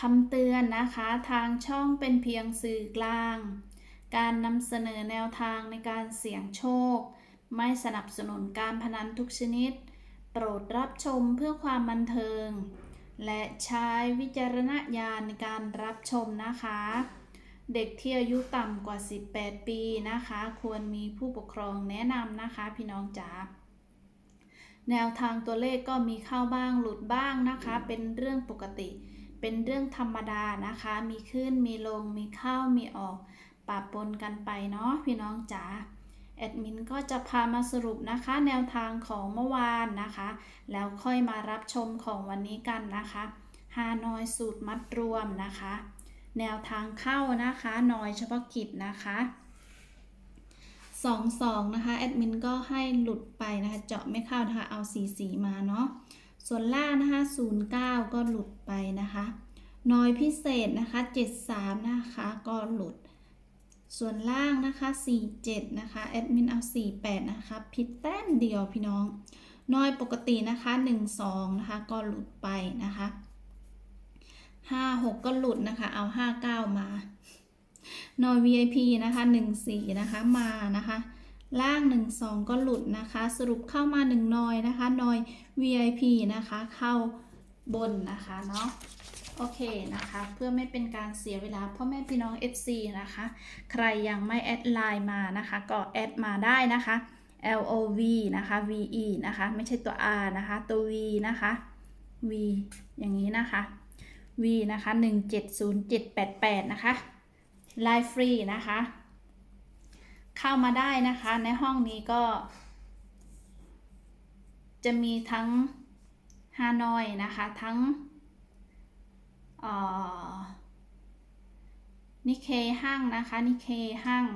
คำเตือนนะคะทางช่องเป็นเพียงสื่อกลาง การนำเสนอแนวทางในการเสี่ยงโชค ไม่สนับสนุนการพนันทุกชนิด โปรดรับชมเพื่อความบันเทิง และใช้วิจารณญาณในการรับชมนะคะ เด็กที่อายุต่ำกว่า 18 ปีนะคะ ควรมีผู้ปกครองแนะนำนะคะพี่น้องจ๋าแนวทางตัวเลขก็มีเข้าบ้างหลุดบ้างนะคะ เป็นเรื่องปกติ เป็นเรื่องธรรมดานะคะ มีขึ้น มีลง มีเข้า มีออกปะปนกันไปเนาะพี่น้องจ๋า แอดมินก็จะพามาสรุปนะคะ แนวทางของเมื่อวานนะคะ แล้วค่อยมารับชมของวันนี้กันนะคะฮานอยสูตรมัดรวมนะคะ แนวทางเข้านะคะนอยเฉพาะกิจนะคะสองสองนะคะแอดมินก็ให้หลุดไปนะคะ เจาะไม่เข้านะคะ เอาสีสีมาเนาะ ส่วนล่างนะคะ09 ก็หลุดไปนะคะน้อยพิเศษนะคะ73 นะคะก็หลุด ส่วนล่างนะคะ47 นะคะแอดมินเอา 48 นะคะผิดแต้มเดียวพี่น้อง น้อยปกตินะคะ12 นะคะก็หลุดไปนะคะ56 ก็หลุดนะคะเอา 59 มาน้อย VIP นะคะ14 นะคะมานะคะ ล่าง 1 2 ก็หลุดนะคะ สรุปเข้ามา 1 นอยนะคะ นอย VIP นะคะ เข้าบนนะคะเนาะโอเคนะคะ เพื่อไม่เป็นการเสียเวลาพ่อแม่พี่น้อง FC นะคะ ใครยังไม่แอดไลน์มานะคะ ก็แอดมาได้นะคะ L O V นะคะ V E นะคะ ไม่ใช่ตัว R นะคะ ตัว V นะคะ V อย่างนี้นะคะ V นะคะ 170788นะคะไลฟ์ฟรีนะคะ เข้ามาได้นะคะ ในห้องนี้ก็ จะมีทั้งฮานอยนะคะ ทั้งนิเคห้างนะคะ นิเคห้าง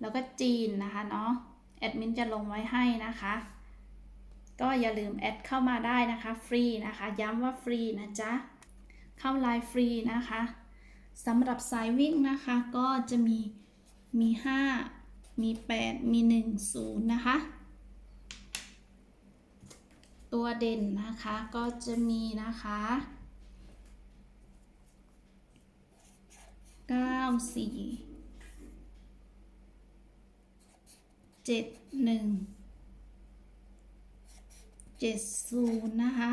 แล้วก็จีนนะคะเนาะแอดมินจะลงไว้ให้นะคะ ก็อย่าลืมแอดเข้ามาได้นะคะ ฟรีนะคะ ย้ำว่าฟรีนะจ๊ะ เข้าไลน์ฟรีนะคะสำหรับสายวิ่งนะคะก็จะมีมี 5 มี 8 มี 1 0 นะคะ ตัวเด่นนะคะก็จะมีนะคะเก้าสี่เจ็ดหนึ่งเจ็ดศูนย์นะคะ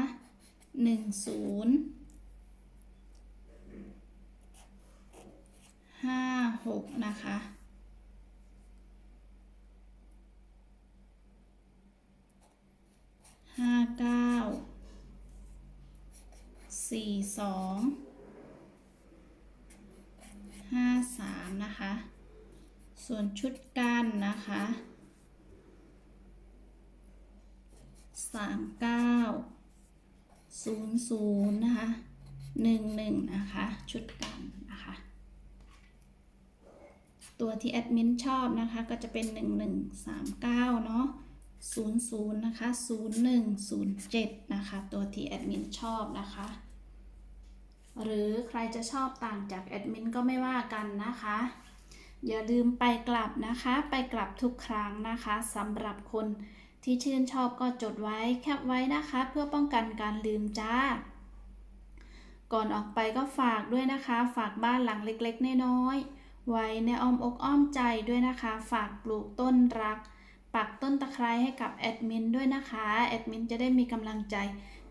หนึ่งศูนย์ห้าหกนะคะ ห้าเก้า สี่สองห้าสามนะคะ ส่วนชุดกันนะคะสามเก้าศูนย์ศูนย์นะคะหนึ่งหนึ่งนะคะ ชุดกันนะคะ ตัวที่แอดมินชอบนะคะก็จะเป็นหนึ่งหนึ่งสามเก้าเนาะ00 นะคะ 0107 นะคะ ตัวที่แอดมินชอบนะคะ หรือใครจะชอบต่างจากแอดมินก็ไม่ว่ากันนะคะ อย่าลืมไปกลับนะคะ ไปกลับทุกครั้งนะคะสำหรับคนที่ชื่นชอบก็จดไว้แคปไว้นะคะ เพื่อป้องกันการลืมจ้า ก่อนออกไปก็ฝากด้วยนะคะ ฝากบ้านหลังเล็กๆ น้อยๆ ไว้ในอ้อมอกอ้อมใจด้วยนะคะ ฝากปลูกต้นรัก ปักต้นตะไคร้ให้กับแอดมินด้วยนะคะ แอดมินจะได้มีกำลังใจ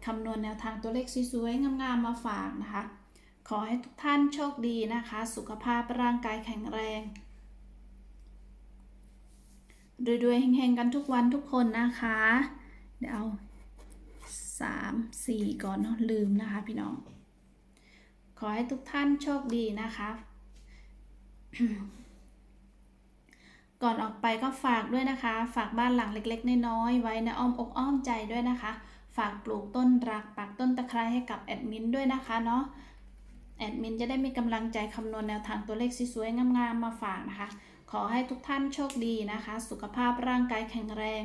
คำนวณแนวทางตัวเลขสวยๆงามๆมาฝากนะคะ ขอให้ทุกท่านโชคดีนะคะ สุขภาพร่างกายแข็งแรงรวยๆเฮงๆกันทุกวันทุกคนนะคะ เดี๋ยวเอาสามสี่ก่อนเนาะลืมนะคะพี่น้อง ขอให้ทุกท่านโชคดีนะคะ ก่อนออกไปก็ฝากด้วยนะคะ ฝากบ้านหลังเล็ก ๆ น้อยๆไว้ในอ้อมอกอ้อมใจด้วยนะคะ ฝากปลูกต้นรักปักต้นตะไคร้ให้กับแอดมินด้วยนะคะเนาะแอดมินจะได้มีกำลังใจคำนวณแนวทางตัวเลขสวยๆงามๆมาฝากนะคะ ขอให้ทุกท่านโชคดีนะคะ สุขภาพร่างกายแข็งแรง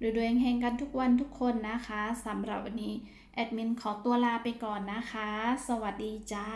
รวยๆเฮงๆกันทุกวันทุกคนนะคะสำหรับวันนี้แอดมินขอตัวลาไปก่อนนะคะ สวัสดีจ้า